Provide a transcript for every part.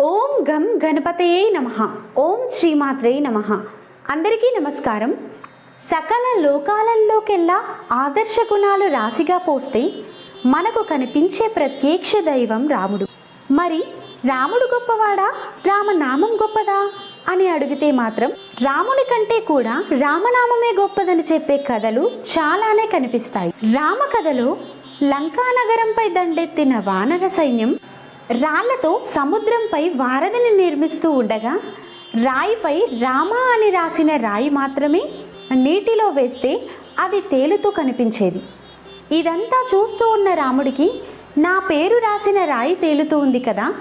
ఓం గం గణపతయే నమ. ఓం శ్రీమాత్రే నమ. అందరికీ నమస్కారం. సకల లోకాలలోకెల్లా ఆదర్శ గుణాలు రాశిగా పోస్తే మనకు కనిపించే ప్రత్యక్ష దైవం రాముడు. మరి రాముడు గొప్పవాడా? రామనామం గొప్పదా? అని అడిగితే మాత్రం రాముని కంటే కూడా రామనామమే గొప్పదని చెప్పే కథలు చాలానే కనిపిస్తాయి. రామ కథలో లంకానగరంపై దండెత్తిన వానర సైన్యం రాళ్ళతో సముద్రంపై వారధిని నిర్మిస్తూ ఉండగా రాయిపై రామ అని రాసిన రాయి మాత్రమే నీటిలో వేస్తే అది తేలుతూ కనిపించేది. ఇదంతా చూస్తూ ఉన్న రాముడికి నా పేరు రాసిన రాయి తేలుతూ ఉంది కదా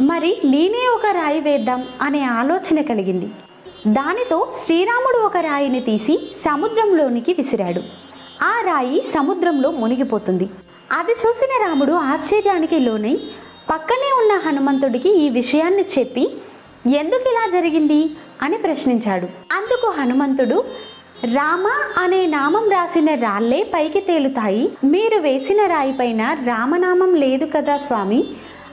మరి నేనే ఒక రాయి వేద్దాం అనే ఆలోచన కలిగింది. దానితో శ్రీరాముడు ఒక రాయిని తీసి సముద్రంలోనికి విసిరాడు. ఆ రాయి సముద్రంలో మునిగిపోతుంది. అది చూసిన రాముడు ఆశ్చర్యానికి లోనై పక్కనే ఉన్న హనుమంతుడికి ఈ విషయాన్ని చెప్పి ఎందుకు ఇలా జరిగింది? అని ప్రశ్నించాడు. అందుకు హనుమంతుడు రామ అనే నామం రాసిన రాళ్ళే పైకి తేలుతాయి. మీరు వేసిన రాయి పైన రామనామం లేదు కదా స్వామి?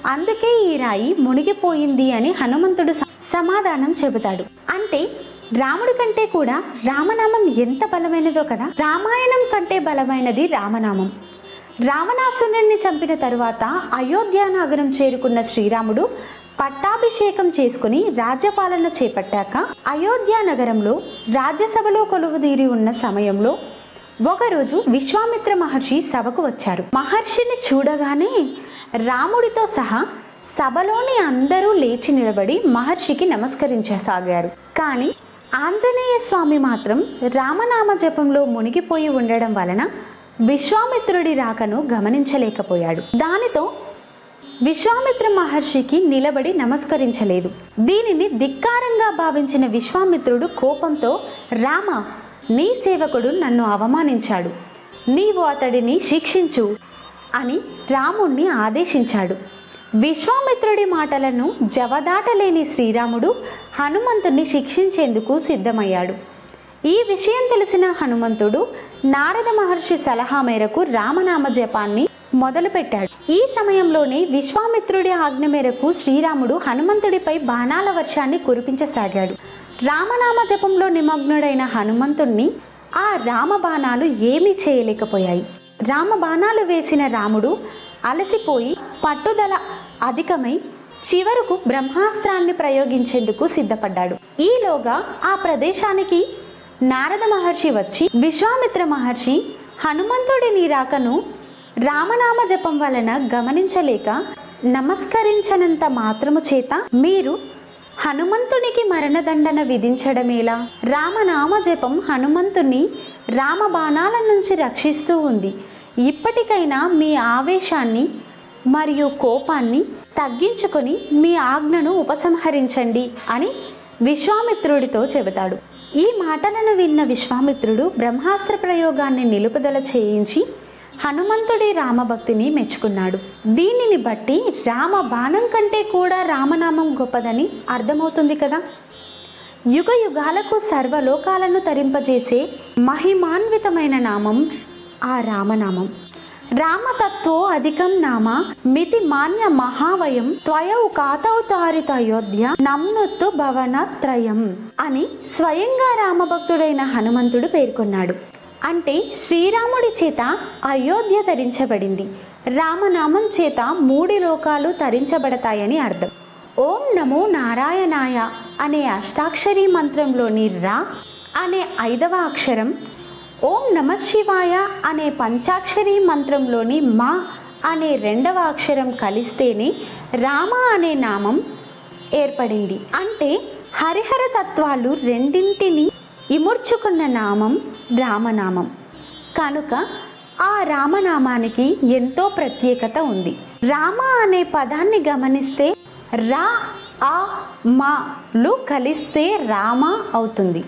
అందుకే ఈ రాయి మునిగిపోయింది అని హనుమంతుడు స- సమాధానం చెబుతాడు. అంటే రాముడి కంటే కూడా రామనామం ఎంత బలమైనదో కదా. రామాయణం కంటే బలమైనది రామనామం. రావణాసురుణ్ణి చంపిన తరువాత అయోధ్య నగరం చేరుకున్న శ్రీరాముడు పట్టాభిషేకం చేసుకుని రాజ్యపాలన చేపట్టాక అయోధ్య నగరంలో రాజ్యసభలో కొలువుదీరి ఉన్న సమయంలో ఒకరోజు విశ్వామిత్ర మహర్షి సభకు వచ్చారు. మహర్షిని చూడగానే రాముడితో సహా సభలోని అందరూ లేచి నిలబడి మహర్షికి నమస్కరించసాగారు. కానీ ఆంజనేయ స్వామి మాత్రం రామనామ జపంలో మునిగిపోయి ఉండడం వలన విశ్వామిత్రుడి రాకను గమనించలేకపోయాడు. దానితో విశ్వామిత్ర మహర్షికి నిలబడి నమస్కరించలేదు. దీనిని ధిక్కారంగా భావించిన విశ్వామిత్రుడు కోపంతో రామ నీ సేవకుడు నన్ను అవమానించాడు. నీవు అతడిని శిక్షించు అని రాముణ్ణి ఆదేశించాడు. విశ్వామిత్రుడి మాటలను జవదాటలేని శ్రీరాముడు హనుమంతుణ్ణి శిక్షించేందుకు సిద్ధమయ్యాడు. ఈ విషయం తెలిసిన హనుమంతుడు నారద మహర్షి సలహా మేరకు రామనామ జపాన్ని మొదలుపెట్టాడు. ఈ సమయంలోనే విశ్వామిత్రుడి ఆజ్ఞ మేరకు శ్రీరాముడు హనుమంతుడిపై బాణాల వర్షాన్ని కురిపించసాగాడు. రామనామ జపంలో నిమగ్నుడైన హనుమంతుణ్ణి ఆ రామ బాణాలు ఏమీ చేయలేకపోయాయి. రామ బాణాలు వేసిన రాముడు అలసిపోయి పట్టుదల అధికమై చివరకు బ్రహ్మాస్త్రాన్ని ప్రయోగించేందుకు సిద్ధపడ్డాడు. ఈలోగా ఆ ప్రదేశానికి నారద మహర్షి వచ్చి విశ్వామిత్ర మహర్షి హనుమంతుడి నీ రాకను రామనామ జపం వలన గమనించలేక నమస్కరించనంత మాత్రము చేత మీరు హనుమంతునికి మరణదండన విధించడమేలా? రామనామ జపం హనుమంతుని రామ బాణాల నుంచి రక్షిస్తూ ఉంది. ఇప్పటికైనా మీ ఆవేశాన్ని మరియు కోపాన్ని తగ్గించుకొని మీ ఆజ్ఞను ఉపసంహరించండి అని విశ్వామిత్రుడితో చెబుతాడు. ఈ మాటలను విన్న విశ్వామిత్రుడు బ్రహ్మాస్త్ర ప్రయోగాన్ని నిలుపుదల చేయించి హనుమంతుడి రామభక్తిని మెచ్చుకున్నాడు. దీనిని బట్టి రామ బాణం కంటే కూడా రామనామం గొప్పదని అర్థమవుతుంది కదా? యుగ యుగాలకు సర్వలోకాలను తరింపజేసే మహిమాన్వితమైన నామం ఆ రామనామం. రామతత్వో అధికం నామ మితి మాన్య మహావయం త్వయౌ కాతౌతారిత అయోధ్య నమ్నుత్తు భవనత్రయం అని స్వయంగా రామభక్తుడైన హనుమంతుడు పేర్కొన్నాడు. అంటే శ్రీరాముడి చేత అయోధ్య తరించబడింది. రామనామం చేత మూడి లోకాలు తరించబడతాయని అర్థం. ఓం నమో నారాయణాయ అనే అష్టాక్షరీ మంత్రంలోని రా అనే ఐదవ అక్షరం ఓం నమ శివాయ అనే పంచాక్షరీ మంత్రంలోని మా అనే రెండవ అక్షరం కలిస్తేనే రామ అనే నామం ఏర్పడింది. అంటే హరిహర తత్వాలు రెండింటిని ఇముడ్చుకున్న నామం రామనామం. కనుక ఆ రామనామానికి ఎంతో ప్రత్యేకత ఉంది. రామ అనే పదాన్ని గమనిస్తే రా ఆ మాలు కలిస్తే రామ అవుతుంది.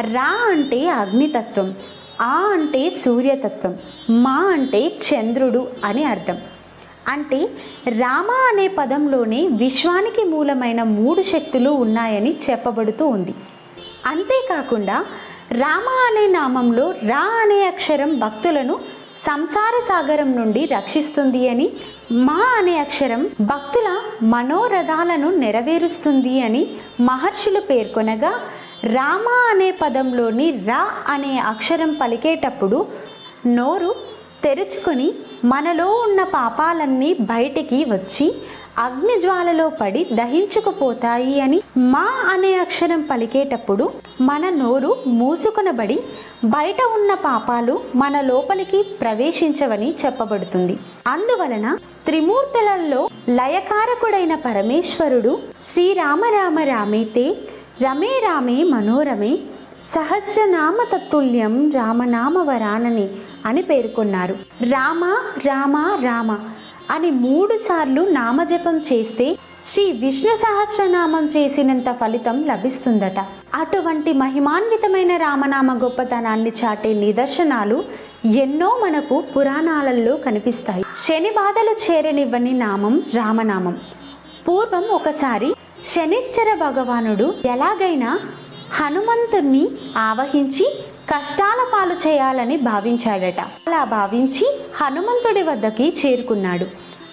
రా అంటే అగ్నితత్వం. ఆ అంటే సూర్యతత్వం మా అంటే చంద్రుడు అని అర్థం. అంటే రామ అనే పదంలోనే విశ్వానికి మూలమైన మూడు శక్తులు ఉన్నాయని చెప్పబడుతూ ఉంది. అంతేకాకుండా రామ అనే నామంలో రా అనే అక్షరం భక్తులను సంసార సాగరం నుండి రక్షిస్తుంది అని మా అనే అక్షరం భక్తుల మనోరథాలను నెరవేరుస్తుంది అని మహర్షులు పేర్కొనగా రామ అనే పదంలోని రా అనే అక్షరం పలికేటప్పుడు నోరు తెరుచుకొని మనలో ఉన్న పాపాలన్నీ బయటికి వచ్చి అగ్నిజ్వాలలో పడి దహించుకుపోతాయి అని మా అనే అక్షరం పలికేటప్పుడు మన నోరు మూసుకొనబడి బయట ఉన్న పాపాలు మన లోపలికి ప్రవేశించవని చెప్పబడుతుంది. అందువలన త్రిమూర్తులలో లయకారకుడైన పరమేశ్వరుడు శ్రీరామ రామ రామేతే రమే రామే మనోరమే సహస్రనామ తత్తుల్యం రామనామ వరానని అని పేర్కొన్నారు. రామ రామ రామ అని మూడు సార్లు నామజపం చేస్తే శ్రీ విష్ణు సహస్రనామం చేసినంత ఫలితం లభిస్తుందట. అటువంటి మహిమాన్వితమైన రామనామ గొప్పతనాన్ని చాటే నిదర్శనాలు ఎన్నో మనకు పురాణాలలో కనిపిస్తాయి. శని బాధలు చేరనివ్వని నామం రామనామం. పూర్వం ఒకసారి శనిశ్చర భగవానుడు ఎలాగైనా హనుమంతుణ్ణి ఆవహించి కష్టాల పాలు చేయాలని భావించాడట. అలా భావించి హనుమంతుడి వద్దకి చేరుకున్నాడు.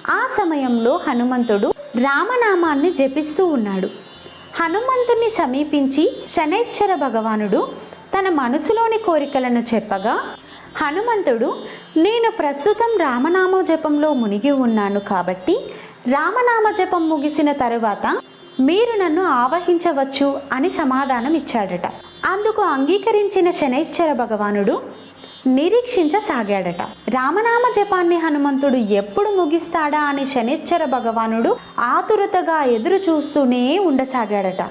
ఆ సమయంలో హనుమంతుడు రామనామాన్ని జపిస్తూ ఉన్నాడు. హనుమంతుని సమీపించి శనైశ్చర భగవానుడు తన మనసులోని కోరికలను చెప్పగా హనుమంతుడు నేను ప్రస్తుతం రామనామ జపంలో మునిగి ఉన్నాను కాబట్టి రామనామ జపం ముగిసిన తరువాత మీరు నన్ను ఆవహించవచ్చు అని సమాధానం ఇచ్చాడట అందుకు అంగీకరించిన శనైశ్చర భగవానుడు నిరీక్షించసాగాడట. రామనామ జపాన్ని హనుమంతుడు ఎప్పుడు ముగిస్తాడా అని శనిశ్చర భగవానుడు ఆతురతగా ఎదురు చూస్తూనే ఉండసాగాడట.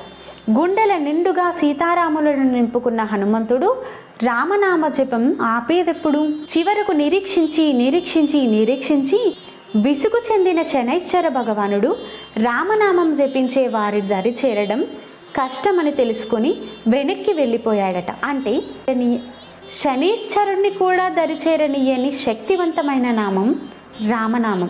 గుండెల నిండుగా సీతారాములను నింపుకున్న హనుమంతుడు రామనామ జపం ఆపేదెప్పుడు? చివరకు నిరీక్షించి నిరీక్షించి నిరీక్షించి విసుగు చెందిన శనైశ్చర భగవానుడు రామనామం జపించే వారి దరి చేరడం కష్టమని తెలుసుకొని వెనక్కి వెళ్ళిపోయాడట. అంటే శని- శనీశ్వరుణ్ణి కూడా దరిచేరనియని శక్తివంతమైన నామం రామనామం.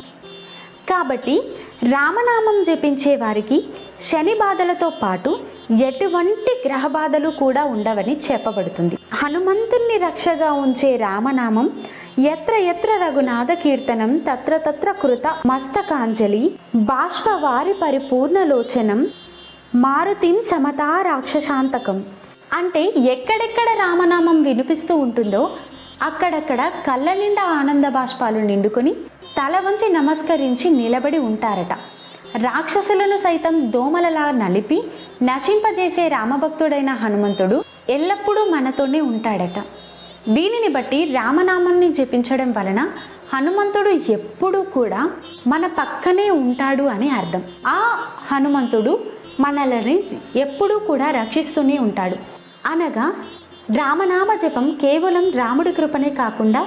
కాబట్టి రామనామం జపించే వారికి శని బాధలతో పాటు ఎటువంటి గ్రహ బాధలు కూడా ఉండవని చెప్పబడుతుంది. హనుమంతుణ్ణి రక్షగా ఉంచే రామనామం ఎత్ర ఎత్ర రఘునాథ కీర్తనం తత్ర తత్ర కృత మస్తకాంజలి బాష్పవారి పరిపూర్ణలోచనం మారుతిం సమతా రాక్షశాంతకం. అంటే ఎక్కడెక్కడ రామనామం వినిపిస్తూ ఉంటుందో అక్కడక్కడ కళ్ళ నిండా ఆనంద బాష్పాలు నిండుకొని తల వంచి నమస్కరించి నిలబడి ఉంటారట. రాక్షసులను సైతం దోమలలా నలిపి నశింపజేసే రామభక్తుడైన హనుమంతుడు ఎల్లప్పుడూ మనతోనే ఉంటాడట. దీనిని బట్టి రామనామాన్ని జపించడం వలన హనుమంతుడు ఎప్పుడూ కూడా మన పక్కనే ఉంటాడు అని అర్థం. ఆ హనుమంతుడు మనల్ని ఎప్పుడూ కూడా రక్షిస్తూనే ఉంటాడు. అనగా రామనామ జపం కేవలం రాముడి కృపనే కాకుండా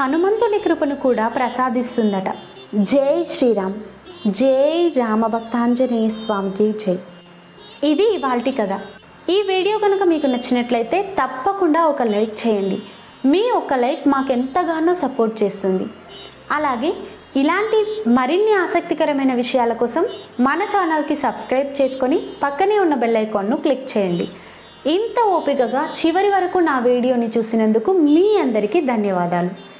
హనుమంతుని కృపను కూడా ప్రసాదిస్తుందట. జై శ్రీరామ్. జై రామభక్తాంజనేయ స్వామికి జై. ఇది ఇవాల్టి కథ. ఈ వీడియో కనుక మీకు నచ్చినట్లయితే తప్పకుండా ఒక లైక్ చేయండి. మీ ఒక లైక్ మాకు ఎంతగానో సపోర్ట్ చేస్తుంది. అలాగే ఇలాంటి మరిన్ని ఆసక్తికరమైన విషయాల కోసం మన ఛానల్కి సబ్స్క్రైబ్ చేసుకొని పక్కనే ఉన్న బెల్ ఐకాన్ను క్లిక్ చేయండి. ఇంత ఓపికగా చివరి వరకు నా వీడియోని చూసినందుకు మీ అందరికీ ధన్యవాదాలు.